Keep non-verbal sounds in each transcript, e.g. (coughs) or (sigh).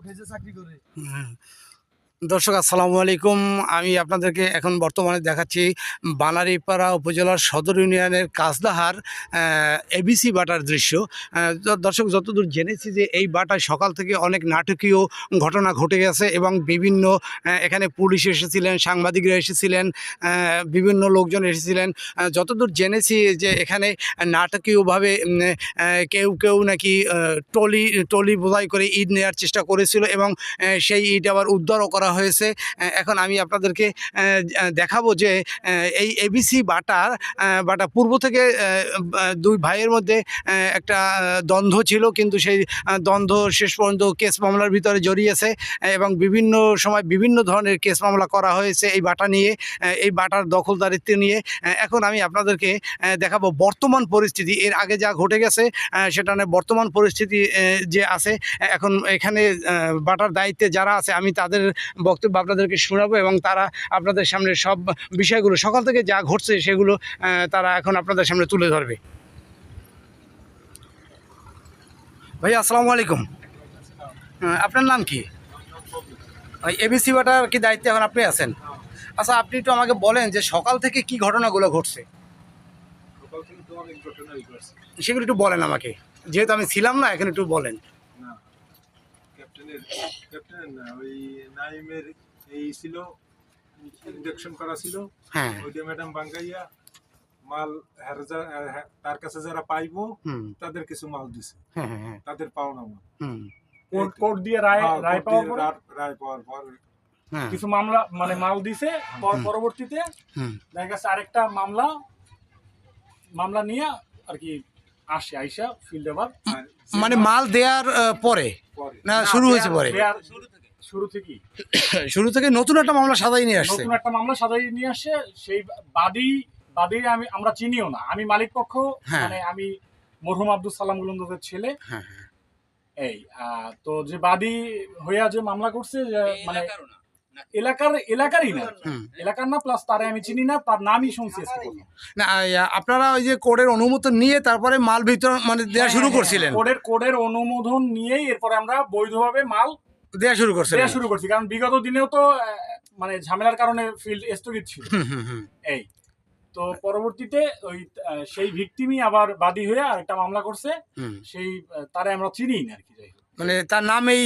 খেয়েছে চাকরি করে হ্যাঁ। দর্শক, আসসালামু আলাইকুম। আমি আপনাদেরকে এখন বর্তমানে দেখাচ্ছি বানারীপাড়া উপজেলার সদর ইউনিয়নের কাজদাহার এবিসি বাটার দৃশ্য। দর্শক, যতদূর জেনেছি যে এই বাটায় সকাল থেকে অনেক নাটকীয় ঘটনা ঘটে গেছে এবং বিভিন্ন এখানে পুলিশ এসেছিলেন, সাংবাদিকরা এসেছিলেন বিভিন্ন লোকজন এসেছিলেন। যতদূর জেনেছি যে এখানে নাটকীয়ভাবে কেউ কেউ নাকি টলি টলি বোঝাই করে ঈদ নেওয়ার চেষ্টা করেছিল এবং সেই ঈদ আবার উদ্ধারও করা হয়েছে। এখন আমি আপনাদেরকে দেখাবো যে এই এবিসি বাটার বাটা পূর্ব থেকে দুই ভাইয়ের মধ্যে একটা দ্বন্দ্ব ছিল। কিন্তু সেই দ্বন্দ্ব শেষ পর্যন্ত কেস মামলার ভিতরে জড়িয়েছে এবং বিভিন্ন সময় বিভিন্ন ধরনের কেস মামলা করা হয়েছে এই বাটা নিয়ে এই বাটার দখলদারিত্ব নিয়ে। এখন আমি আপনাদেরকে দেখাবো বর্তমান পরিস্থিতি। এর আগে যা ঘটে গেছে সেটা নিয়ে বর্তমান পরিস্থিতি যে আছে এখন এখানে বাটার দায়িত্বে যারা আছে, আমি তাদের বক্তব্য আপনাদেরকে শোনাবো এবং তারা আপনাদের সামনে সব বিষয়গুলো সকাল থেকে যা ঘটছে সেগুলো তারা এখন আপনাদের সামনে তুলে ধরবে। ভাই আসসালামু আলাইকুম। আপনার নাম কি? এবিসি বাটার কি দায়িত্বে এখন আপনি আছেন? আচ্ছা আপনি একটু আমাকে বলেন যে সকাল থেকে কি ঘটনাগুলো ঘটছে। সেগুলো একটু বলেন আমাকে। যেহেতু আমি ছিলাম না এখন একটু বলেন। ক্যাপ্টেন না ওই নাইমের এই ছিল ইন্ডাকশন করা ছিল। হ্যাঁ। ওইটা ম্যাডাম বাঙ্গাইয়া মাল হ্যার যা- হ্যাঁ, তার কাছে যারা পাইবো হুম। তাদের কিছু মাল দিছে। হ্যাঁ হ্যাঁ হ্যাঁ। তাদের পাওনা মাল। হুম। কোর্ট কোর্ট দিয়ে রায় হ্যাঁ, রায় কোর্ট পাওয়ার দিয়ে পরে? রায়- রায় পাওয়ার পর। হ্যাঁ। কিছু মামলা মানে মাল দিছে পর- হুম। পরবর্তীতে হুম। দেখা গেছে আরেকটা মামলা মামলা নিয়ে আর কি আসে আইসা ফিল্ড আবার মানে মাল দেওয়ার পরে? না শুরু হয়েছে পরে? শুরু থেকেই। (coughs) শুরু থেকে নতুন একটা মামলা সাজাই নিয়ে আসছে। নতুন একটা মামলা সাজাই নিয়ে আসে সেই বাদী বাদী আমি আমরা চিনিও না। আমি মালিক পক্ষ হ্যাঁ। মানে আমি মরহুম আব্দুল সালাম গুলন্দের ছেলে। হ্যাঁ হ্যাঁ। এই আহ, তো যে বাদী হইয়া যে মামলা করছে যে মানে এলাকার এলাকারই না। এলাকার না। প্লাস তারে আমি চিনি না তার নামই শুনছি না আপনারা ওই যে কোর্টের অনুমোদন নিয়ে তারপরে মাল বিতরণ মানে দেওয়া শুরু হ্যাঁ, করছিলেন? হ্যাঁ, কোডের কোডের অনুমোদন নিয়েই এরপরে আমরা বৈধভাবে মাল দেওয়া শুরু দেওয়া শুরু করছি কারণ বিগত দিনেও তো মানে ঝামেলার কারণে ফিল্ড স্থগিত ছিল। এই। তো পরবর্তীতে ওই সেই ভিকটিমই আবার বাদী হয়ে আরেকটা মামলা করছে। সেই তারে আমরা চিনি না আর কি যাই হোক। মানে তার নাম এই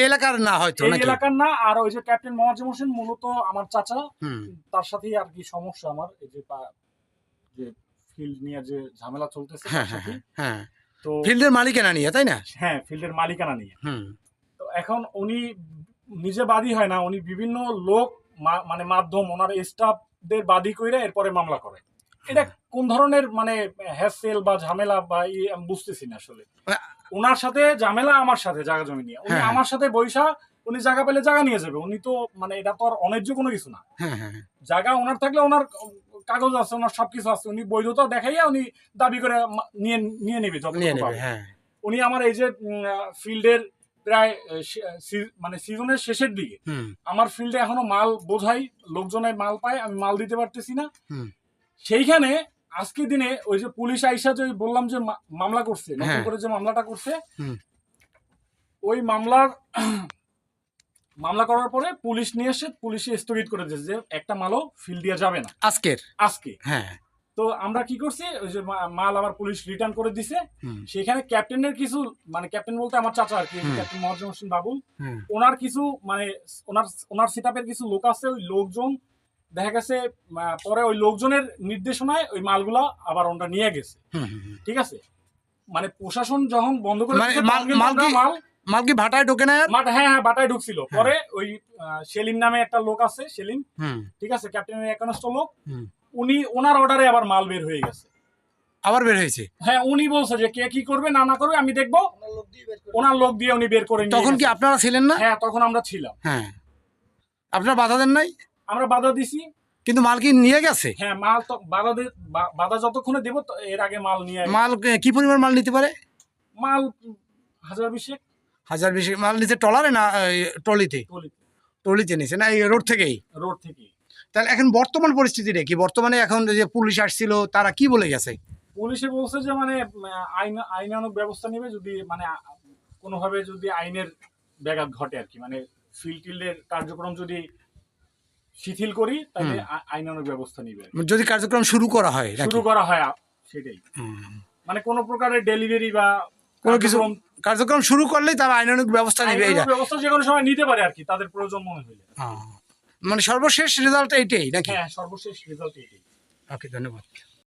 এলাকার না হয়তো এই এলাকার না আর ওই যে ক্যাপ্টেন মোয়াজ্জেম হোসেন মূলত আমার চাচা। হুম। তার সাথেই আর কি সমস্যা আমার এই যে যে ফিল্ড নিয়ে যে ঝামেলা চলতেছে হ্যাঁ হ্যাঁ। হ্যাঁ হ্যাঁ। তো ফিল্ডের মালিকানা নিয়ে তাই না? হ্যাঁ ফিল্ডের মালিকানা নিয়ে। হুম। তো এখন উনি নিজে বাদী হয় না উনি বিভিন্ন লোক মানে মাধ্যম ওনার স্টাফদের বাদী কইরা এরপরে মামলা করে। এটা কোন ধরনের মানে হ্যাসেল বা ঝামেলা বা ই আমি বুঝতেছি না আসলে। মানে- ওনার সাথে ঝামেলা আমার সাথে জায়গা জমি নিয়ে। উনি হ্যাঁ। আমার সাথে বৈশা উনি জায়গা পেলে জায়গা নিয়ে যাবে। উনি তো মানে এটা তো আর অন্যায্য কোনো কিছু না। হ্যাঁ হ্যাঁ জায়গা ওনার থাকলে ওনার কাগজ আছে ওনার সবকিছু আছে। উনি বৈধতা দেখাইয়া উনি দাবি করে নিয়ে নিয়ে নেবে। হ্যাঁ। উনি আমার এই যে ফিল্ডের প্রায় মানে সিজনের শেষের দিকে আমার ফিল্ডে এখনও মাল বোঝাই লোকজনের মাল পায় আমি মাল দিতে পারতেছি না। সেইখানে আজকের দিনে ওই যে পুলিশ আইসা যে বললাম যে মামলা করছে নতুন হ্যাঁ। করে যে মামলাটা করছে ওই মামলার (clears throat) মামলা করার পরে পুলিশ নিয়ে এসে পুলিশে স্থগিত করে দিয়েছে যে একটা মালও ফিল্ড দিয়ে যাবে না। আজকের? আজকে। হ্যাঁ। তো আমরা কি করছি ওই যে মাল আবার পুলিশ রিটার্ন করে দিছে। সেখানে ক্যাপ্টেনের কিছু মানে ক্যাপ্টেন বলতে আমার চাচা আর কি। ক্যাপ্টেন মহাজন হোসেন বাবুল। ওনার কিছু মানে ওনার ওনার সেটআপের কিছু লোক আছে ওই লোকজন দেখা গেছে পরে ওই লোকজনের নির্দেশনায় ওই মালগুলা আবার ওনারা নিয়ে গেছে। ঠিক আছে? মানে প্রশাসন যখন বন্ধ করে মানে মাল- মাল কি- মাল মাল কি ভাটায় ঢোকে না মাঠ হ্যাঁ হ্যাঁ বাটায় ঢুকছিল। পরে ওই সেলিম নামে একটা লোক আছে সেলিম। ঠিক আছে ক্যাপ্টেনের একনিষ্ঠ লোক। উনি ওনার অর্ডারে আবার মাল বের হয়ে গেছে। আবার বের হয়েছে? হ্যাঁ উনি বলছে যে কে কি করবে না না করবে আমি দেখব। ওনার লোক দিয়ে উনি বের করে তখন কি আপনারা ছিলেন না? হ্যাঁ তখন আমরা ছিলাম। হ্যাঁ। আপনারা বাধা দেন নাই? আমরা বাধা দিছি। কিন্তু মাল কি নিয়ে গেছে? হ্যাঁ মাল তো বাধা বাধা যতক্ষণে দেবো এর আগে মাল নিয়ে মাল কি পরিমাণ মাল নিতে পারে? মাল হাজার বিশেক। হাজার বেশি মাল নিচে টলারে না ট্রলিতে? ট্রলিতে। নিছে না এই রোড থেকেই? রোড থেকে তাহলে এখন বর্তমান পরিস্থিতিটা কি? বর্তমানে এখন যে পুলিশ আসছিল তারা কি বলে গেছে? পুলিশে বলছে যে মানে আইন আইনানুক ব্যবস্থা নেবে যদি মানে কোনোভাবে যদি আইনের ব্যাঘাত ঘটে আর কি। মানে ফিল্ড কার্যক্রম যদি শিথিল করি তাহলে আইনানুক ব্যবস্থা নিবে। যদি কার্যক্রম শুরু করা হয় শুরু করা হয় সেটাই। মানে কোনো প্রকারের ডেলিভারি বা কোনো কিছু কার্যক্রম শুরু করলেই তারা আইনানুক ব্যবস্থা নেবে এটা ব্যবস্থা যে কোনো সময় নিতে পারে আর কি তাদের প্রয়োজন মনে হলে মানে সর্বশেষ রেজাল্ট এইটাই নাকি? হ্যাঁ সর্বশেষ রেজাল্ট এইটাই। ওকে ধন্যবাদ।